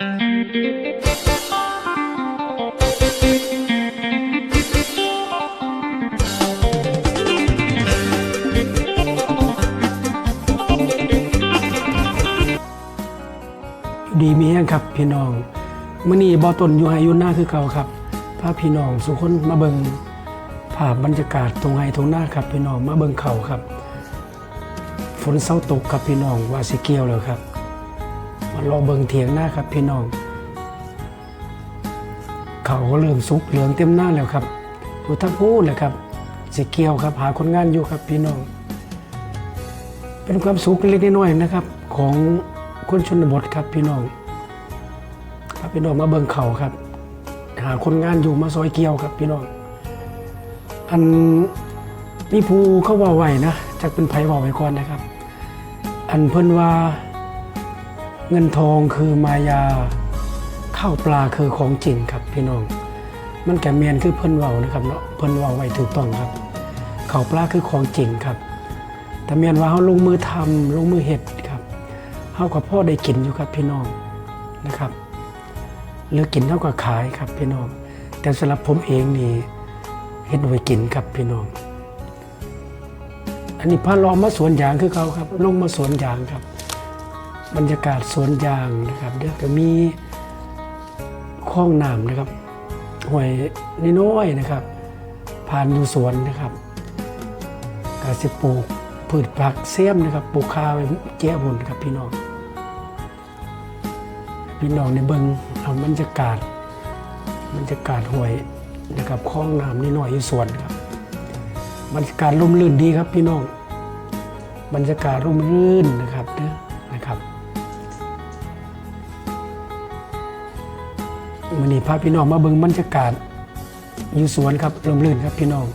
ดีมีแห้งครับพี่น้องมื่อนี้บ่อตนอยู่ไฮยุหน้าคือเก่าครับพาพี่น้องสุคนมาเบิงภาพบรรยากาศตรงไฮตรงหน้าครับพี่น้องมาเบิงเขาครับ ฝนเศร้าตกครับพี่น้องว่าสิเกียวแล้วครับ มารอเบิ่งเถียงหน้าครับพี่น้อง เขาก็เริ่มสุกเหลืองเต็มหน้าแล้วครับอยู่ทั้งพูดเลยครับสิเกียวครับ หาคนงานอยู่ครับพี่น้อง เป็นความสุขเล็กน้อยนะครับ ของคนชนบทครับพี่น้องครับพี่น้องมาเบิ่งเขาครับ หาคนงานอยู่มาซอยเกียวครับพี่น้อง อันมีผู้เขาว่าไหวนะจากเป็นไผว่าไว้ก่อนนะครับ อันเพิ่นว่า เงินทองคือมายา ข้าวปลาคือของจริงครับพี่น้อง มันแก่เมียนคือเพิ่นเว้านะครับเนาะเพิ่นเว้าไว้ถูกต้องครับข้าวปลาคือของจริงครับ แต่เมียนว่าเขาลงมือทำลงมือเห็ดครับเขากับพ่อได้กินอยู่ครับพี่น้องนะครับหรือกินเท่ากับขายครับพี่น้อง แต่สำหรับผมเองนี่เห็ดไว้กินครับพี่น้อง อันนี้พาลองมาสวนยางคือเขาครับ ลงมาสวนยางครับ บรรยากาศสวนยางนะครับเดี๋ยวก็มีคลองน้ำนะครับห้วยน้อยๆนะครับ ผ่านอยู่สวนนะครับกาสิปลูกพืชผักเสียมนะครับปลูกข้าวไว้เจ้าบุญครับพี่น้อง พี่น้องในเบิงเอาบรรยากาศบรรยากาศห่วยนะครับคลองน้ำนี่หน่อยอยู่สวนครับบรรยากาศร่มรื่นดีครับพี่น้อง บรรยากาศร่มรื่นนะครับเด้อ นะครับวันนี้พาพี่น้องมาเบิงบรรยากาศอยู่สวนครับร่มรื่นครับพี่น้อง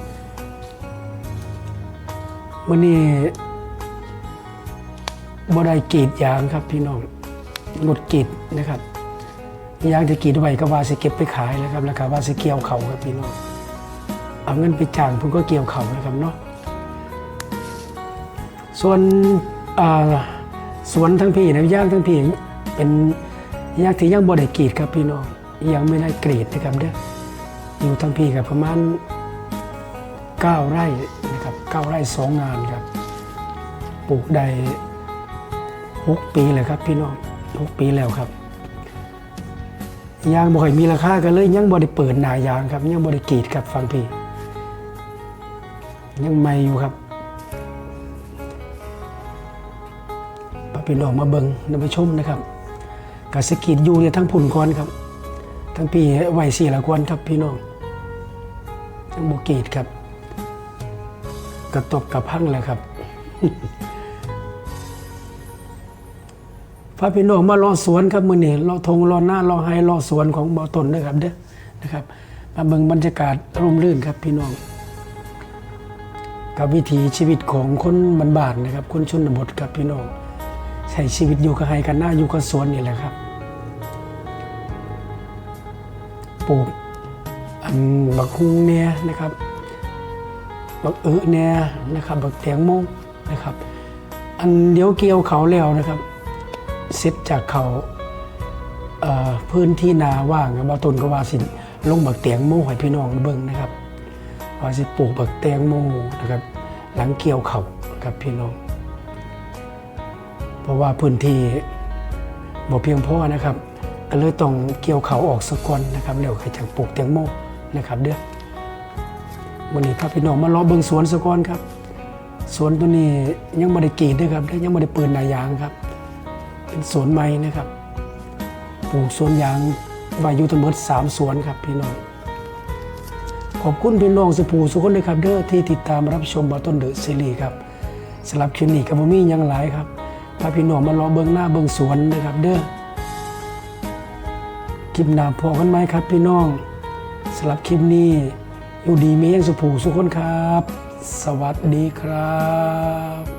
มื่อนี้บ่ได้กรีดยางครับพี่น้องงดกรีดนะครับยางจะกรีดไว้ก็ว่าสิเก็บไปขายแล้วครับแล้วก็ว่าสิเกี่ยวเขาครับพี่น้องเอาเงินไปจ้างเพิ่นก็เกี่ยวเขานะครับเนาะส่วนอ่าสวนทั้งพี่นะย่างทั้งพี่เป็นยางที่ยังบ่ได้กรีดครับพี่น้อง ยังไม่ได้กรีดนะครับเด้ออยู่ทั้งพี่กับประมาณ9ไร่นะครับ9ไร่สองงานครับ ปลูกได้6ปีเลยครับพี่น้อง6ปีแล้วครับยางบ่ค่อยมีราคากันเลยยังบ่ได้เปิดหนายางครับ ยังบ่ได้กรีดครับฟังพี่ยังไม่อยู่ครับพาพี่น้องมาเบิงนำไปชมนะครับกสกรีดอยู่เนี่ยทั้งผุนก่อนครับ ทั้งปีไหวสี่ละกวนครับพี่น้องทั้งบ่กรีดครับ กระตบกระพังเลยครับพระพี่น้องมารอสวนครับมือนี่รอทงรอหน้ารอไฮรอสวนของบ่อตนด้วยครับเด้อนะครับมาเบิ่งบรรยากาศร่มรื่นครับพี่น้อง กับวิถีชีวิตของคนบ้านๆนะครับ คนชนบทครับพี่น้องใช้ชีวิตอยู่กับไฮกันหน้าอยู่กับสวนนี่แหละครับ ปลูกบักฮุงเนี่ยนะครับ บักเออเนี่ยนะครับบักเตียงโมงนะครับ อันเดี๋ยวเกี่ยวเขาแล้วนะครับเสร็จจากเขาเพื้นที่นาว่างบาตุนก็ว่าสิลงบักเตียงโมให้พี่น้องเบิ่งนะครับว่าสิปลูกบักเตียงโมนะครับ หลังเกี่ยวเขาครับพี่น้อง เพราะว่าพื้นที่บ่เพียงพอนะครับ ก็เลยต้องเกี่ยวเขาออกสะก่อนนะครับแล้วค่อยจังปลูกเตียงโมนะครับเด้อวันนี้พาพี่น้องมาเลาะเบิงสวนสะก่อนครับ สวนตัวนี้ยังไม่ได้กรีดด้วยครับยังไม่ได้ปิดหนายางครับ เป็นสวนไม้นะครับปลูกสวนยางไว้อยู่ทั้งหมดสามสวนครับพี่น้องขอบคุณพี่น้องสุภูสุคนเลยครับเด้อที่ติดตามรับชมบอต้นเดอะซีรีส์ครับสำหรับคลิปนี้กับมีหยังหลายครับพาพี่น้องมาเลาะเบิงหน้าเบิงสวนนะครับเด้อ คลิปหน้าพอกันไหมครับพี่น้องสำหรับคลิปนี้ อยู่ดีมีแห่งสุภูสุขคนครับ สวัสดีครับ